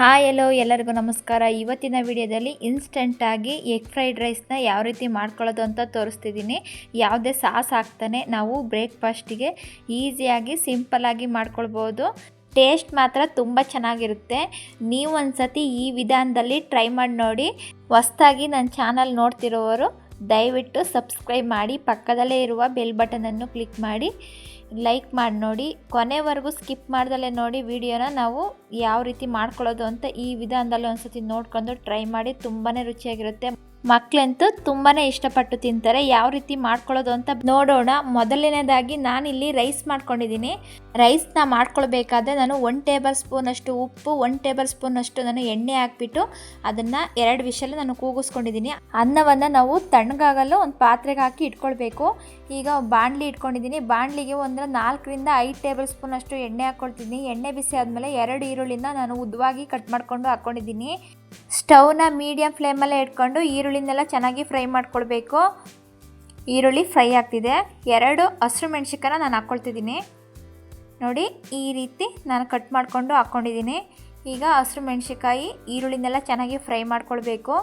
Hi ಎಲ್ಲೋ ಎಲ್ಲರಿಗೂ ನಮಸ್ಕಾರ. ಇವತ್ತಿನ ವಿಡಿಯೋದಲ್ಲಿ ಇನ್ಸ್ಟೆಂಟಾಗಿ ಎಗ್ ಫ್ರೈಡ್ ರೈಸ್ನ ಯಾವ ರೀತಿ ಮಾಡ್ಕೊಳ್ಳೋದು ಅಂತ ತೋರಿಸ್ತಿದ್ದೀನಿ. ಯಾವುದೇ ಸಾಸ್ ಹಾಕ್ತಾನೆ ನಾವು ಬ್ರೇಕ್ಫಾಸ್ಟಿಗೆ ಈಸಿಯಾಗಿ ಸಿಂಪಲ್ಲಾಗಿ ಮಾಡ್ಕೊಳ್ಬೋದು. ಟೇಸ್ಟ್ ಮಾತ್ರ ತುಂಬ ಚೆನ್ನಾಗಿರುತ್ತೆ. ನೀವು ಒಂದು ಸತಿ ಈ ವಿಧಾನದಲ್ಲಿ ಟ್ರೈ ಮಾಡಿ ನೋಡಿ. ಹೊಸ್ದಾಗಿ ನನ್ನ ಚಾನಲ್ ನೋಡ್ತಿರೋರು ದಯವಿಟ್ಟು ಸಬ್ಸ್ಕ್ರೈಬ್ ಮಾಡಿ, ಪಕ್ಕದಲ್ಲೇ ಇರುವ ಬೆಲ್ ಬಟನನ್ನು ಕ್ಲಿಕ್ ಮಾಡಿ ಲೈಕ್ ಮಾಡಿ ನೋಡಿ. ಕೊನೆವರೆಗೂ ಸ್ಕಿಪ್ ಮಾಡ್ದಲ್ಲೇ ನೋಡಿ ವಿಡಿಯೋನ ನಾವು ಯಾವ ರೀತಿ ಮಾಡ್ಕೊಳ್ಳೋದು ಅಂತ ಈ ವಿಧಾನದಲ್ಲಿ ಒಂದ್ಸತಿ ನೋಡ್ಕೊಂಡು ಟ್ರೈ ಮಾಡಿ ತುಂಬಾ ರುಚಿಯಾಗಿರುತ್ತೆ. ಮಕ್ಕಳಂತೂ ತುಂಬಾ ಇಷ್ಟಪಟ್ಟು ತಿಂತಾರೆ. ಯಾವ ರೀತಿ ಮಾಡ್ಕೊಳ್ಳೋದು ಅಂತ ನೋಡೋಣ. ಮೊದಲನೇದಾಗಿ ನಾನಿಲ್ಲಿ ರೈಸ್ ಮಾಡ್ಕೊಂಡಿದ್ದೀನಿ. ರೈಸ್ನ ಮಾಡ್ಕೊಳ್ಬೇಕಾದ್ರೆ ನಾನು ಒನ್ ಟೇಬಲ್ ಸ್ಪೂನಷ್ಟು ಉಪ್ಪು ಒನ್ ಟೇಬಲ್ ಸ್ಪೂನಷ್ಟು ನಾನು ಎಣ್ಣೆ ಹಾಕ್ಬಿಟ್ಟು ಅದನ್ನು ಎರಡು ವಿಷಲ್ ನಾನು ಕೂಗಿಸ್ಕೊಂಡಿದ್ದೀನಿ. ಅನ್ನವನ್ನು ನಾವು ತಣ್ಣಗಾಗಲು ಒಂದು ಪಾತ್ರೆಗೆ ಹಾಕಿ ಇಟ್ಕೊಳ್ಬೇಕು. ಈಗ ಬಾಣಲಿ ಇಟ್ಕೊಂಡಿದ್ದೀನಿ. ಬಾಣಲಿಗೆ ಒಂದು ನಾಲ್ಕರಿಂದ ಐದು ಟೇಬಲ್ ಸ್ಪೂನಷ್ಟು ಎಣ್ಣೆ ಹಾಕ್ಕೊಳ್ತಿದ್ದೀನಿ. ಎಣ್ಣೆ ಬಿಸಿ ಆದಮೇಲೆ ಎರಡು ಈರುಳ್ಳಿನ ನಾನು ಉದ್ದವಾಗಿ ಕಟ್ ಮಾಡಿಕೊಂಡು ಹಾಕ್ಕೊಂಡಿದ್ದೀನಿ. ಸ್ಟವ್ನ ಮೀಡಿಯಮ್ ಫ್ಲೇಮಲ್ಲೇ ಇಟ್ಕೊಂಡು ಈರುಳ್ಳಿನೆಲ್ಲ ಚೆನ್ನಾಗಿ ಫ್ರೈ ಮಾಡ್ಕೊಳ್ಬೇಕು. ಈರುಳ್ಳಿ ಫ್ರೈ ಆಗ್ತಿದೆ. ಎರಡು ಹಸಿರು ಮೆಣಸಿಕಾನ ನಾನು ಹಾಕ್ಕೊಳ್ತಿದ್ದೀನಿ. ನೋಡಿ ಈ ರೀತಿ ನಾನು ಕಟ್ ಮಾಡಿಕೊಂಡು ಹಾಕ್ಕೊಂಡಿದ್ದೀನಿ ಈಗ ಹಸಿರು ಮೆಣಸಿಕಾಯಿ ಈರುಳ್ಳಿನೆಲ್ಲ ಚೆನ್ನಾಗಿ ಫ್ರೈ ಮಾಡ್ಕೊಳ್ಬೇಕು.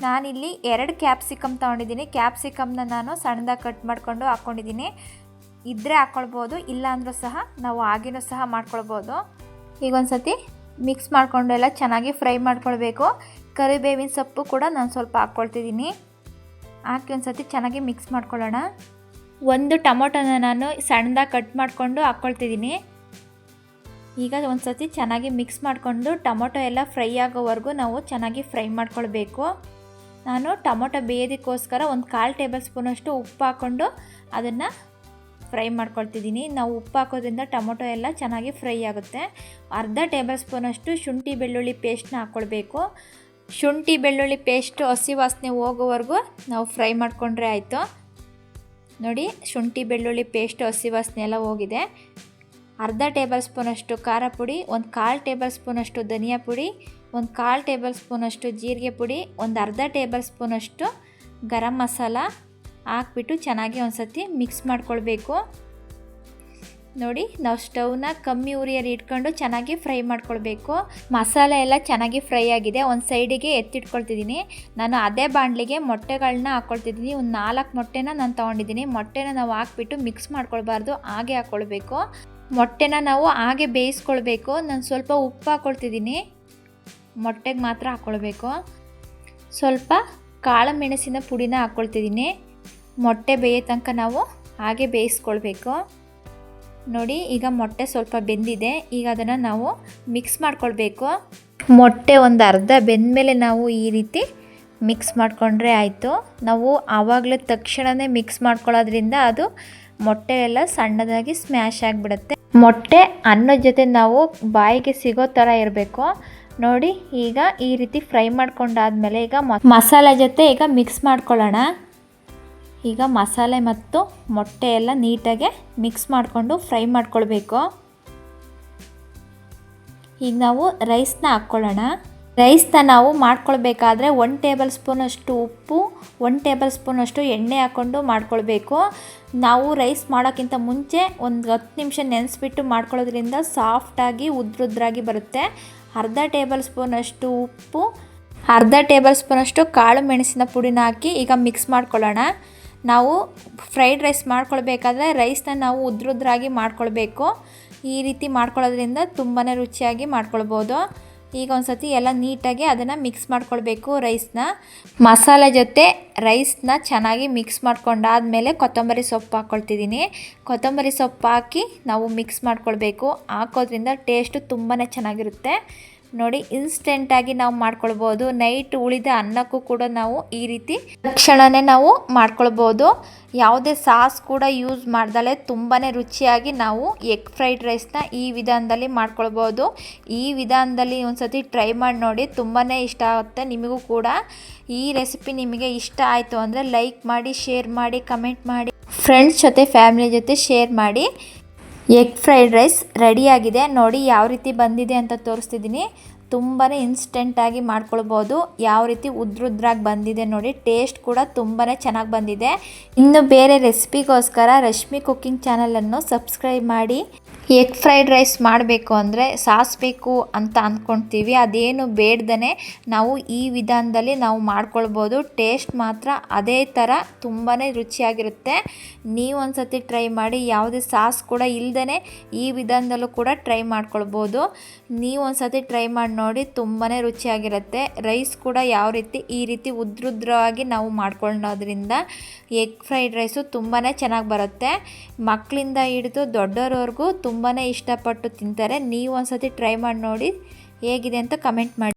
ನಾನಿಲ್ಲಿ ಎರಡು ಕ್ಯಾಪ್ಸಿಕಮ್ ತೊಗೊಂಡಿದ್ದೀನಿ. ಕ್ಯಾಪ್ಸಿಕಮ್ನ ನಾನು ಸಣ್ಣದಾಗಿ ಕಟ್ ಮಾಡಿಕೊಂಡು ಹಾಕ್ಕೊಂಡಿದ್ದೀನಿ ಇದ್ದರೆ ಹಾಕ್ಕೊಳ್ಬೋದು ಇಲ್ಲ ಅಂದರೂ ಸಹ ನಾವು ಆಗಿನೂ ಸಹ ಮಾಡ್ಕೊಳ್ಬೋದು. ಈಗ ಒಂದು ಸತಿ ಮಿಕ್ಸ್ ಮಾಡಿಕೊಂಡು ಎಲ್ಲ ಚೆನ್ನಾಗಿ ಫ್ರೈ ಮಾಡ್ಕೊಳ್ಬೇಕು. ಕರಿಬೇವಿನ ಸೊಪ್ಪು ಕೂಡ ನಾನು ಸ್ವಲ್ಪ ಹಾಕ್ಕೊಳ್ತಿದ್ದೀನಿ ಹಾಕಿ ಒಂದು ಸತಿ ಚೆನ್ನಾಗಿ ಮಿಕ್ಸ್ ಮಾಡ್ಕೊಳ್ಳೋಣ. ಒಂದು ಟೊಮೊಟೊನ ನಾನು ಸಣ್ಣದಾಗಿ ಕಟ್ ಮಾಡಿಕೊಂಡು ಹಾಕ್ಕೊಳ್ತಿದ್ದೀನಿ. ಈಗ ಒಂದು ಸತಿ ಚೆನ್ನಾಗಿ ಮಿಕ್ಸ್ ಮಾಡಿಕೊಂಡು ಟೊಮೊಟೊ ಎಲ್ಲ ಫ್ರೈ ಆಗೋವರೆಗೂ ನಾವು ಚೆನ್ನಾಗಿ ಫ್ರೈ ಮಾಡ್ಕೊಳ್ಬೇಕು. ನಾನು ಟೊಮೊಟೊ ಬೇಯೋದಕ್ಕೋಸ್ಕರ ಒಂದು ಕಾಲು ಟೇಬಲ್ ಸ್ಪೂನಷ್ಟು ಉಪ್ಪು ಹಾಕ್ಕೊಂಡು ಅದನ್ನು ಫ್ರೈ ಮಾಡ್ಕೊಳ್ತಿದ್ದೀನಿ. ನಾವು ಉಪ್ಪು ಹಾಕೋದ್ರಿಂದ ಟೊಮೊಟೊ ಎಲ್ಲ ಚೆನ್ನಾಗಿ ಫ್ರೈ ಆಗುತ್ತೆ. ಅರ್ಧ ಟೇಬಲ್ ಸ್ಪೂನಷ್ಟು ಶುಂಠಿ ಬೆಳ್ಳುಳ್ಳಿ ಪೇಸ್ಟ್ನ ಹಾಕ್ಕೊಳ್ಬೇಕು. ಶುಂಠಿ ಬೆಳ್ಳುಳ್ಳಿ ಪೇಸ್ಟು ಹಸಿ ವಾಸನೆ ಹೋಗೋವರೆಗೂ ನಾವು ಫ್ರೈ ಮಾಡಿಕೊಂಡ್ರೆ ಆಯಿತು. ನೋಡಿ, ಶುಂಠಿ, ಬೆಳ್ಳುಳ್ಳಿ ಪೇಸ್ಟ್ ಹಸಿ ವಾಸನೆ ಎಲ್ಲ ಹೋಗಿದೆ. ಅರ್ಧ ಟೇಬಲ್ ಸ್ಪೂನಷ್ಟು ಖಾರ ಪುಡಿ, ಒಂದು ಕಾಲು ಟೇಬಲ್ ಸ್ಪೂನಷ್ಟು ಧನಿಯಾ ಪುಡಿ, ಒಂದು ಕಾಲು ಟೇಬಲ್ ಸ್ಪೂನಷ್ಟು ಜೀರಿಗೆ ಪುಡಿ, ಒಂದು ಅರ್ಧ ಟೇಬಲ್ ಸ್ಪೂನಷ್ಟು ಗರಂ ಮಸಾಲ ಹಾಕ್ಬಿಟ್ಟು ಚೆನ್ನಾಗಿ ಒಂದು ಸತಿ ಮಿಕ್ಸ್ ಮಾಡ್ಕೊಳ್ಬೇಕು. ನೋಡಿ, ನಾವು ಸ್ಟವ್ನ ಕಮ್ಮಿ ಉರಿಯಲ್ಲಿ ಇಟ್ಕೊಂಡು ಚೆನ್ನಾಗಿ ಫ್ರೈ ಮಾಡ್ಕೊಳ್ಬೇಕು. ಮಸಾಲೆ ಎಲ್ಲ ಚೆನ್ನಾಗಿ ಫ್ರೈ ಆಗಿದೆ. ಒಂದು ಸೈಡಿಗೆ ಎತ್ತಿಟ್ಕೊಳ್ತಿದ್ದೀನಿ. ನಾನು ಅದೇ ಬಾಣಲಿಗೆ ಮೊಟ್ಟೆಗಳನ್ನ ಹಾಕ್ಕೊಳ್ತಿದ್ದೀನಿ ಒಂದು ನಾಲ್ಕು ಮೊಟ್ಟೆನ ನಾನು ತೊಗೊಂಡಿದ್ದೀನಿ. ಮೊಟ್ಟೆನ ನಾವು ಹಾಕ್ಬಿಟ್ಟು ಮಿಕ್ಸ್ ಮಾಡ್ಕೊಳ್ಬಾರ್ದು. ಹಾಗೆ ಹಾಕ್ಕೊಳ್ಬೇಕು ಮೊಟ್ಟೆನ ನಾವು ಹಾಗೆ ಬೇಯಿಸ್ಕೊಳ್ಬೇಕು. ನಾನು ಸ್ವಲ್ಪ ಉಪ್ಪು ಹಾಕ್ಕೊಳ್ತಿದ್ದೀನಿ ಮೊಟ್ಟೆಗೆ ಮಾತ್ರ ಹಾಕ್ಕೊಳ್ಬೇಕು ಸ್ವಲ್ಪ ಕಾಳು ಮೆಣಸಿನ ಪುಡಿನ ಹಾಕ್ಕೊಳ್ತಿದ್ದೀನಿ ಮೊಟ್ಟೆ ಬೇಯೋ ತನಕ ನಾವು ಹಾಗೆ ಬೇಯಿಸ್ಕೊಳ್ಬೇಕು. ನೋಡಿ, ಈಗ ಮೊಟ್ಟೆ ಸ್ವಲ್ಪ ಬೆಂದಿದೆ. ಈಗ ಅದನ್ನು ನಾವು ಮಿಕ್ಸ್ ಮಾಡ್ಕೊಳ್ಬೇಕು. ಮೊಟ್ಟೆ ಒಂದು ಅರ್ಧ ಬೆಂದಮೇಲೆ ನಾವು ಈ ರೀತಿ ಮಿಕ್ಸ್ ಮಾಡಿಕೊಂಡ್ರೆ ಆಯಿತು. ನಾವು ಆವಾಗಲೇ ತಕ್ಷಣವೇ ಮಿಕ್ಸ್ ಮಾಡ್ಕೊಳ್ಳೋದ್ರಿಂದ ಅದು ಮೊಟ್ಟೆ ಎಲ್ಲ ಸಣ್ಣದಾಗಿ ಸ್ಮ್ಯಾಶ್ ಆಗಿಬಿಡುತ್ತೆ. ಮೊಟ್ಟೆ ಅನ್ನದ ಜೊತೆ ನಾವು ಬಾಯಿಗೆ ಸಿಗೋ ಥರ ಇರಬೇಕು. ನೋಡಿ, ಈಗ ಈ ರೀತಿ ಫ್ರೈ ಮಾಡ್ಕೊಂಡಾದ್ಮೇಲೆ ಈಗ ಮಸಾಲೆ ಜೊತೆ ಈಗ ಮಿಕ್ಸ್ ಮಾಡ್ಕೊಳ್ಳೋಣ. ಈಗ ಮಸಾಲೆ ಮತ್ತು ಮೊಟ್ಟೆ ಎಲ್ಲ ನೀಟಾಗಿ ಮಿಕ್ಸ್ ಮಾಡಿಕೊಂಡು ಫ್ರೈ ಮಾಡ್ಕೊಳ್ಬೇಕು. ಈಗ ನಾವು ರೈಸ್ನ ಹಾಕ್ಕೊಳ್ಳೋಣ. ರೈಸ್ನ ನಾವು ಮಾಡ್ಕೊಳ್ಬೇಕಾದ್ರೆ ಒನ್ ಟೇಬಲ್ ಸ್ಪೂನಷ್ಟು ಉಪ್ಪು ಒನ್ ಟೇಬಲ್ ಸ್ಪೂನಷ್ಟು ಎಣ್ಣೆ ಹಾಕ್ಕೊಂಡು ಮಾಡ್ಕೊಳ್ಬೇಕು. ನಾವು ರೈಸ್ ಮಾಡೋಕ್ಕಿಂತ ಮುಂಚೆ ಒಂದು ಹತ್ತು ನಿಮಿಷ ನೆನೆಸ್ಬಿಟ್ಟು ಮಾಡ್ಕೊಳ್ಳೋದ್ರಿಂದ ಸಾಫ್ಟಾಗಿ ಉದ್ರುದ್ರಾಗಿ ಬರುತ್ತೆ. ಅರ್ಧ ಟೇಬಲ್ ಸ್ಪೂನಷ್ಟು ಉಪ್ಪು, ಅರ್ಧ ಟೇಬಲ್ ಸ್ಪೂನಷ್ಟು ಕಾಳು ಮೆಣಸಿನ ಪುಡಿನ ಹಾಕಿ ಈಗ ಮಿಕ್ಸ್ ಮಾಡ್ಕೊಳ್ಳೋಣ. ನಾವು ಫ್ರೈಡ್ ರೈಸ್ ಮಾಡ್ಕೊಳ್ಬೇಕಾದ್ರೆ ರೈಸ್ನ ನಾವು ಉದ್ರುದ್ರಾಗಿ ಮಾಡ್ಕೊಳ್ಬೇಕು. ಈ ರೀತಿ ಮಾಡ್ಕೊಳ್ಳೋದ್ರಿಂದ ತುಂಬಾ ರುಚಿಯಾಗಿ ಮಾಡ್ಕೊಳ್ಬೋದು. ಈಗ ಒಂದು ಸತಿ ಎಲ್ಲ ನೀಟಾಗಿ ಅದನ್ನು ಮಿಕ್ಸ್ ಮಾಡ್ಕೊಳ್ಬೇಕು ರೈಸ್ನ ಮಸಾಲೆ ಜೊತೆ ರೈಸ್ನ ಚೆನ್ನಾಗಿ ಮಿಕ್ಸ್ ಮಾಡ್ಕೊಂಡಾದಮೇಲೆ ಕೊತ್ತಂಬರಿ ಸೊಪ್ಪು ಹಾಕ್ಕೊಳ್ತಿದ್ದೀನಿ ಕೊತ್ತಂಬರಿ ಸೊಪ್ಪು ಹಾಕಿ ನಾವು ಮಿಕ್ಸ್ ಮಾಡ್ಕೊಳ್ಬೇಕು. ಹಾಕೋದ್ರಿಂದ ಟೇಸ್ಟು ತುಂಬಾ ಚೆನ್ನಾಗಿರುತ್ತೆ. ನೋಡಿ ಇನ್ಸ್ಟೆಂಟಾಗಿ ನಾವು ಮಾಡ್ಕೊಳ್ಬೋದು. ನೈಟ್ ಉಳಿದ ಅನ್ನಕ್ಕೂ ಕೂಡ ನಾವು ಈ ರೀತಿ ತಕ್ಷಣವೇ ನಾವು ಮಾಡ್ಕೊಳ್ಬೋದು. ಯಾವುದೇ ಸಾಸ್ ಕೂಡ ಯೂಸ್ ಮಾಡ್ದಲೇ ತುಂಬಾ ರುಚಿಯಾಗಿ ನಾವು ಎಗ್ ಫ್ರೈಡ್ ರೈಸ್ನ ಈ ವಿಧಾನದಲ್ಲಿ ಮಾಡ್ಕೊಳ್ಬೋದು. ಈ ವಿಧಾನದಲ್ಲಿ ಒಂದು ಸತಿ ಟ್ರೈ ಮಾಡಿ ನೋಡಿ ತುಂಬಾ ಇಷ್ಟ ಆಗುತ್ತೆ. ನಿಮಗೂ ಕೂಡ ಈ ರೆಸಿಪಿ ನಿಮಗೆ ಇಷ್ಟ ಆಯಿತು ಅಂದರೆ ಲೈಕ್ ಮಾಡಿ ಶೇರ್ ಮಾಡಿ ಕಮೆಂಟ್ ಮಾಡಿ. ಫ್ರೆಂಡ್ಸ್ ಜೊತೆ ಫ್ಯಾಮಿಲಿ ಜೊತೆ ಶೇರ್ ಮಾಡಿ. ಎಗ್ ಫ್ರೈಡ್ ರೈಸ್ ರೆಡಿಯಾಗಿದೆ ನೋಡಿ ಯಾವ ರೀತಿ ಬಂದಿದೆ ಅಂತ ತೋರಿಸ್ತಿದ್ದೀನಿ. ತುಂಬಾ ಇನ್ಸ್ಟೆಂಟಾಗಿ ಮಾಡ್ಕೊಳ್ಬೋದು. ಯಾವ ರೀತಿ ಉದ್ರುದ್ರಾಗಿ ಬಂದಿದೆ ನೋಡಿ ಟೇಸ್ಟ್ ಕೂಡ ತುಂಬಾ ಚೆನ್ನಾಗಿ ಬಂದಿದೆ. ಇನ್ನು ಬೇರೆ ರೆಸಿಪಿಗೋಸ್ಕರ ರಶ್ಮಿ ಕುಕ್ಕಿಂಗ್ ಚಾನಲನ್ನು ಸಬ್ಸ್ಕ್ರೈಬ್ ಮಾಡಿ. ಎಗ್ ಫ್ರೈಡ್ ರೈಸ್ ಮಾಡಬೇಕು ಅಂದರೆ ಸಾಸ್ ಬೇಕು ಅಂತ ಅಂದ್ಕೊಳ್ತೀವಿ ಅದೇನು ಬೇಡ್ದೇ ನಾವು ಈ ವಿಧಾನದಲ್ಲಿ ನಾವು ಮಾಡ್ಕೊಳ್ಬೋದು. ಟೇಸ್ಟ್ ಮಾತ್ರ ಅದೇ ಥರ ತುಂಬಾ ರುಚಿಯಾಗಿರುತ್ತೆ. ನೀವು ಒಂದ್ಸತಿ ಟ್ರೈ ಮಾಡಿ, ಯಾವುದೇ ಸಾಸ್ ಕೂಡ ಇಲ್ಲದೇ ಈ ವಿಧಾನದಲ್ಲೂ ಕೂಡ ಟ್ರೈ ಮಾಡ್ಕೊಳ್ಬೋದು. ನೀವು ಒಂದ್ಸತಿ ಟ್ರೈ ಮಾಡಿ ನೋಡಿ ತುಂಬಾ ರುಚಿಯಾಗಿರುತ್ತೆ. ರೈಸ್ ಕೂಡ ಯಾವ ರೀತಿ ಈ ರೀತಿ ಉದ್ರುದ್ರವಾಗಿ ನಾವು ಮಾಡ್ಕೊಳ್ಳೋದ್ರಿಂದ ಎಗ್ ಫ್ರೈಡ್ ರೈಸು ತುಂಬಾ ಚೆನ್ನಾಗಿ ಬರುತ್ತೆ. ಮಕ್ಕಳಿಂದ ಹಿಡಿದು ದೊಡ್ಡವ್ರವ್ರಿಗೂ ತುಂಬಾ ಇಷ್ಟಪಟ್ಟು ತಿಂತಾರೆ. ನೀವು ಒಂದ್ಸತಿ ಟ್ರೈ ಮಾಡಿ ನೋಡಿ ಹೇಗಿದೆ ಅಂತ ಕಮೆಂಟ್ ಮಾಡಿ.